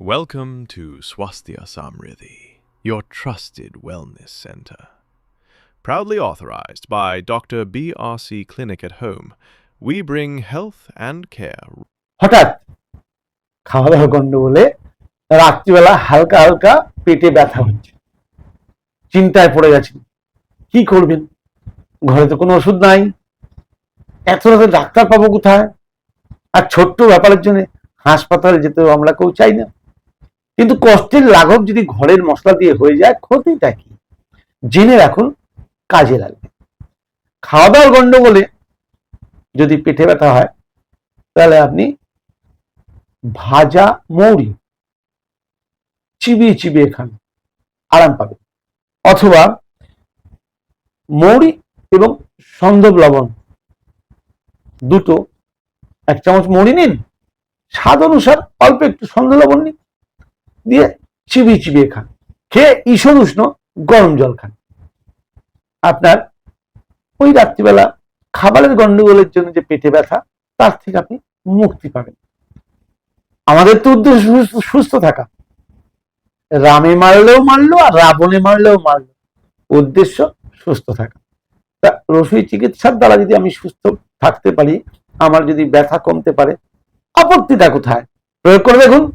Welcome to Swasthya Samriddhi, your trusted wellness center. Proudly authorized by Dr. BRC Clinic at Home, we bring health and care হঠাৎ খাওয়া দাওয়া গন্ডগোলে রাত্রিবেলা হালকা হালকা পেটে ব্যথা হচ্ছে চিন্তায় পড়ে গেছেন কি করবেন ঘরে তো কোনো ওষুধ নাই এত রাতে ডাক্তার পাবো কোথায় আর ছোট্ট ব্যাপারের জন্য হাসপাতালে যেতেও আমরা কেউ চাই না কিন্তু কষ্টের লাঘব যদি ঘরের মশলা দিয়ে হয়ে যায়, ক্ষতিটা কি? জেনে রাখুন, কাজে লাগবে। খাওয়া দাওয়ার গন্ডগোলে যদি পেটে ব্যথা হয়, তাহলে আপনি ভাজা মৌরি চিবিয়ে চিবিয়ে খান, আরাম পাবেন। অথবা মৌরি এবং সন্দব লবণ দুটো, এক চামচ মৌরি নিন, স্বাদ অনুসার অল্প একটু সন্দেহ লবণ নিন। দিয়ে চিবিয়ে চিবিয়ে খান। খেয়ে ঈষণ উষ্ণ গরম জল খান। আপনার ওই রাত্রিবেলা খাবারের গন্ডগোলের জন্য যে পেটে ব্যথা, তার থেকে আপনি মুক্তি পাবেন। আমাদের তো উদ্দেশ্য সুস্থ- থাকা। রামে মারলেও মারলো আর রাবণে মারলেও মারলো। উদ্দেশ্য সুস্থ থাকা। তা রসুই চিকিৎসার দ্বারা যদি আমি সুস্থ থাকতে পারি, আমার যদি ব্যথা কমতে পারে আপত্তিটা কোথায়? প্রয়োগ করে দেখুন।